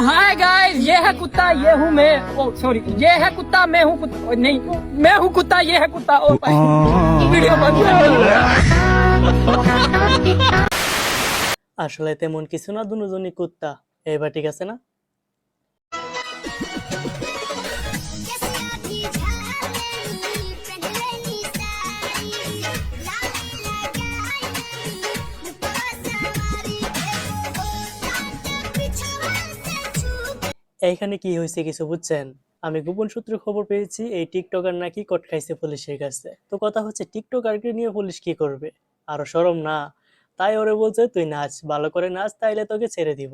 Hi guys ये है कुत्ता ये हूँ मैं ओ सॉरी ये है कुत्ता मैं हूँ कुत्ता ओ, नहीं मैं हूँ कुत्ता ये है कुत्ता ओ वीडियो बंद আসলে তেমন কিছু না দুজনই কুত্তা এবার ঠিক আছে না এইখানে কি হয়েছে কিছু বুঝছেন? আমি গোপন সূত্রে খবর পেয়েছি, এই টিকটকার নাকি কট খাইছে পুলিশের কাছে। তো কথা হচ্ছে, টিকটকারকে নিয়ে পুলিশ কি করবে? আরও সরম না। তাই ওরে বলছে, তুই নাচ, ভালো করে নাচ, তাইলে তোকে ছেড়ে দিব।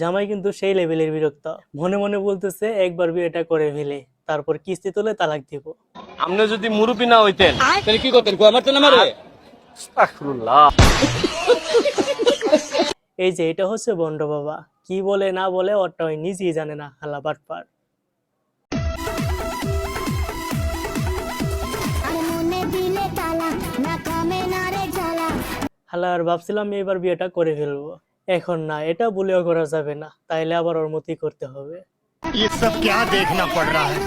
জামাই কিন্তু সেই লেভেলের বিরক্ত। মনে মনে বলতেছে একবার বিয়েটা করে ফেলে তারপর কিস্তি তুলে তালাক দিব। আপনি যদি মুরুবি না হইতেন তাহলে কি করতেন? গো আমার? তো না মারে আস্তাগফিরুল্লাহ। এই যে এটা হচ্ছে বন্ড বাবা। কি বলে না বলে ওরটা ওই নিজেই জানে না হালা বাটপার। হালা আর ভাবছিলাম এবার বিয়েটা করে ফেলব। এখন না এটা বলেও করা যাবে না তাইলে আবার ওর মতোই করতে হবে ये सब क्या देखना पड़ रहा है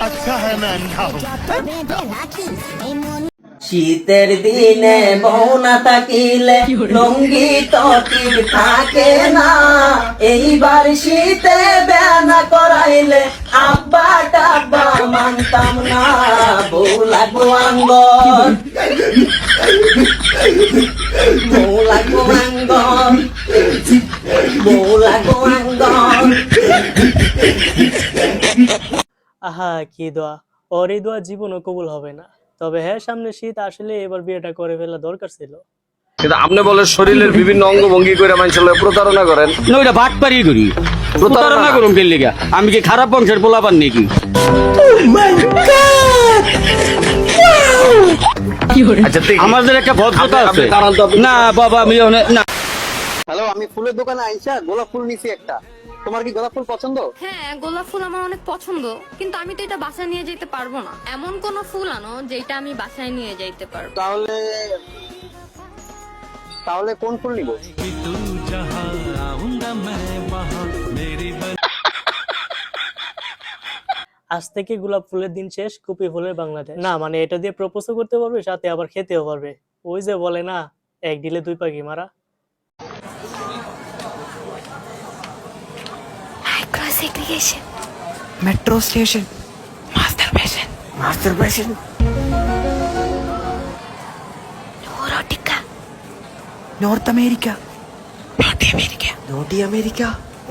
अच्छा है मैं अंधा हूँ বেঁধে রাখি এই মন শীতের দিনে বউ না থাকিলে লঙ্গি তো ঠিক থাকে না এইবার শীতে বেনা করাইলে আব্বা টাব্বা মানতাম না বউ লাগবো আঙ্গন বউ লাগবো আঙ্গন বউ লাগবো আঙ্গন আহা কি দোয়া। ওর এই দোয়া জীবনও কবুল হবে না। তবে হ্যাঁ সামনে শীত আসলে এবার বিয়েটা করে ফেলা দরকার ছিল। কিন্তু আপনি বলে শরীরের বিভিন্ন অঙ্গ ভঙ্গি করে মানুষের লগে প্রতারণা করেন। না ওইটা বাট পারি করি। প্রতারণা করুন কে লিগা। আমি কি খারাপ বংশের পোলাপান নাকি? আচ্ছা আমাদের একটা ভদ্রতা আছে। না বাবা আমি না। আমি ফুলের দোকানে আইসা গোলাপ ফুল নিছি একটা। তোমার কি গোলাপ ফুল পছন্দ? হ্যাঁ গোলাপ ফুল আমার অনেক পছন্দ কিন্তু আমি তো এটা বাসায় নিয়ে যেতে পারব না। এমন কোন ফুল আনো যেটা আমি বাসায় নিয়ে যাইতে পারব। তাহলে তাহলে কোন ফুল নিব? আজ থেকে গোলাপ ফুলের দিন শেষ কুপি ফুলের বাংলাদেশ। না মানে এটা দিয়ে প্রপোজও করতে পারবে সাথে আবার খেতেও পারবে। ওই যে বলে না এক দিলে দুই পাখি মারা। స్టేషన్ మెట్రో స్టేషన్ మాస్టర్ పేషన్ మాస్టర్ పేషన్ నోరోటికా నార్త్ అమెరికా నాటి అమెరికా నోటి అమెరికా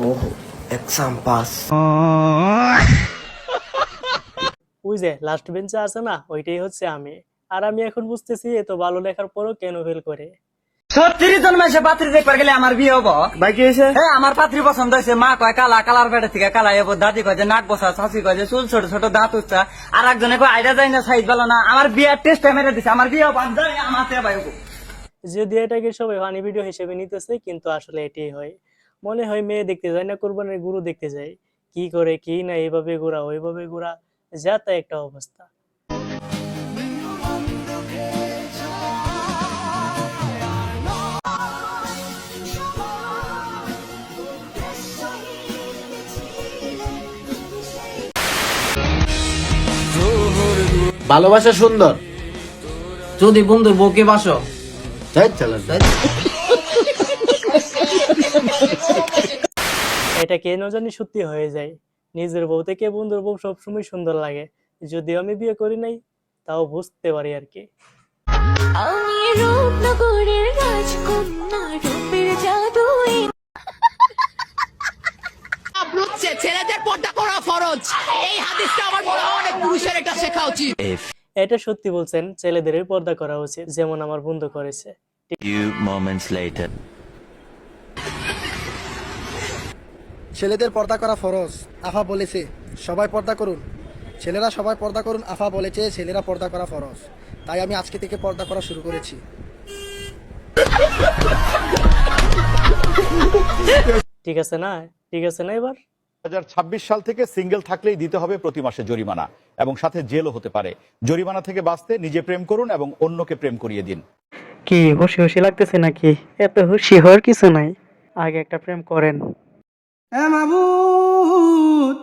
ఓహో ఎగ్జామ్ పాస్ ওই লাস্ট বেঞ্চে আছে না ওইটাই হচ্ছে আমি আর আমি এখন বুঝতেছি এত ভালো লেখার পরও কেন ফেল করে ছত্রিশ জন মাসে পাত্রী দেখবার গেলে আমার বিয়ে হব। ভাই কি হয়েছে? হ্যাঁ আমার পাত্রী পছন্দ হয়েছে। মা কয় কালা কালার বেড়ে থেকে কালা এবো দাদি কয় যে নাক বসা শাশি কয় যে চুল ছোট ছোট দাঁত উচ্চা। আর একজনে কয় আইডা যায় না সাইজ ভালো না। আমার বিয়ের টেস্ট মেরে দিছে। আমার বিয়ে হব আমি আমার ভাই যদি এটাকে সবাই ফানি ভিডিও হিসেবে নিতেছে কিন্তু আসলে এটাই হয়। মনে হয় মেয়ে দেখতে যায় না কোরবানির গুরু দেখতে যায়। কি করে কি না এইভাবে ঘোরা ওইভাবে ঘোরা যা তা একটা অবস্থা। ভালোবাসা সুন্দর। যদি বন্ধুর বউকে বাসো। যাই চলো এটা কেন জানি সত্যি হয়ে যায়। নিজের বউ থেকে বন্ধুর বউ সবসময় সুন্দর লাগে। যদিও আমি বিয়ে করি নাই তাও বুঝতে পারি আর কি। আমি রূপনগরের রাজকন্যা রূপের জাদু এটা সত্যি বলছেন ছেলেদেরই পর্দা করা উচিত যেমন আমার বন্ধু করেছে। ছেলেদের পর্দা করা ফরজ আফা বলেছে সবাই পর্দা করুন। ছেলেরা সবাই পর্দা করুন আফা বলেছে ছেলেরা পর্দা করা ফরজ। তাই আমি আজকে থেকে পর্দা করা শুরু করেছি। ঠিক আছে না? ঠিক আছে না এবার? হাজার সাল থেকে সিঙ্গেল থাকলেই দিতে হবে প্রতি মাসে জরিমানা এবং সাথে জেলও হতে পারে। জরিমানা থেকে বাঁচতে নিজে প্রেম করুন এবং অন্যকে প্রেম করিয়ে দিন। কি খুশি খুশি লাগতেছে নাকি? এত খুশি হওয়ার কিছু নাই। আগে একটা প্রেম করেন। হ্যাঁ মাবুদ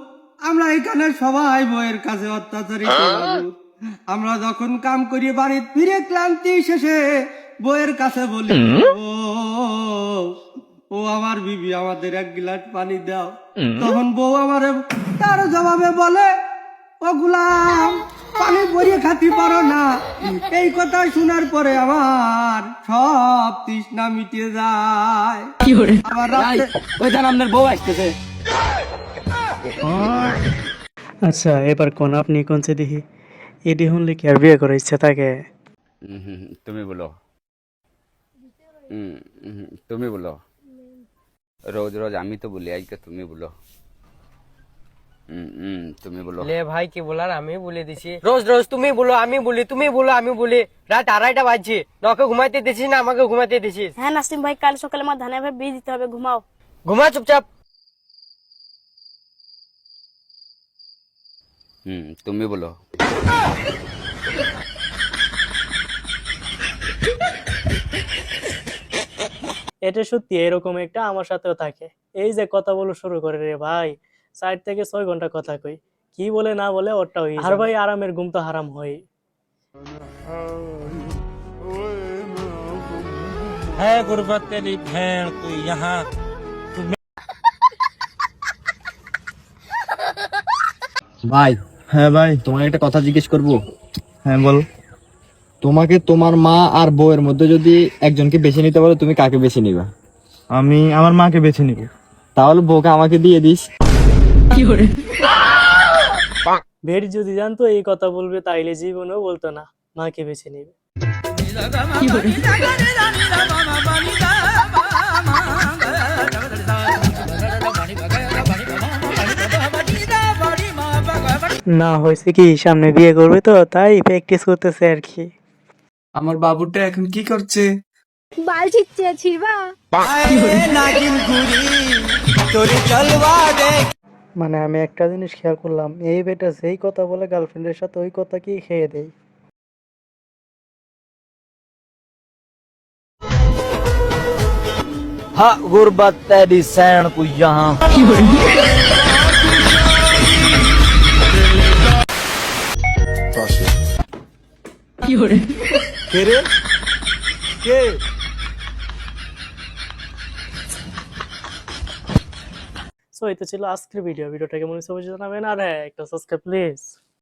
আমরা এখানে সবাই বইয়ের কাছে অত্যাচারিত। আমরা যখন কাম করি বাড়ি ফিরে ক্লান্তি শেষে বইয়ের কাছে বলি ও ও আমার বিবি আমাদের এক গিলাস পানি দাও। তখন বউ আমার তার জবাবে বলে ও গুলাম পানি ভরিয়ে খাতি পারো না। এই কথা শোনার পরে আমার সব তৃষ্ণা মিটে যায়। আবার ওই ধান আপনার বউ আসতেছে। আচ্ছা এবার কোন আপনি কোন সে দেখি? এডি শুনলে কি আর বিয়ে করার ইচ্ছা থাকে? হুম, হুম, তুমি বলো। হুম, হুম, তুমি বলো। রোজ রোজ আমি তো বলি আজকে তুমি বলো। তুমি বলো। লে ভাই কি বলার? আমি বলে দিছি। রোজ রোজ তুমি বলো আমি বলি তুমি বলো আমি বলি। রাত আড়াইটা বাজছে। তোকে ঘুমাইতে দিছিস না আমাকে ঘুমাইতে দিছিস? হ্যাঁ নাসিম ভাই কাল সকালে আমার ধানের ভাই বীজ দিতে হবে ঘুমাও। ঘুমা চুপচাপ। হুম তুমি বলো। এটা সত্যি এরকম একটা আমার সাথেও থাকে। এই যে কথা বলো শুরু করে রে ভাই চার থেকে ছয় ঘণ্টা কথা কই। কি বলে না বলে ওরটা হই আর ভাই আরামের ঘুম তো হারাম হয়। হ্যাঁ यहाँ। ভাই হ্যাঁ ভাই। তোমাকে একটা কথা জিজ্ঞেস করব। হ্যাঁ বল। তোমাকে তোমার মা আর বউয়ের মধ্যে যদি একজনকে বেছে নিতে বলো তুমি কাকে বেছে নিবা? আমি আমার মাকে বেছে নিব। তাহলে বউকে আমাকে দিয়ে দিস। ভেড় যদি জানতো এই কথা বলবে তাইলে জীবনেও বলতো না মাকে বেছে নিবে। না হয়েছে কি সামনে বিয়ে করবে তো তাই প্র্যাকটিস করতেছে আর কি। আমার বাবুটা এখন কি করছে বাল ছিচ্ছে ছিড়বা মানে আমি একটা জিনিস খেয়াল করলাম এই বেটা যেই কথা বলে গার্লফ্রেন্ডের সাথে ওই কথা কি খেয়ে দেয় हाँ गुर्बत तेरी सैन को यहाँ সো এই তো ছিল আজকের ভিডিও ভিডিওটা কেমন হয়েছে অবশ্যই জানাবেন। আর হ্যাঁ একটা সাবস্ক্রাইব প্লিজ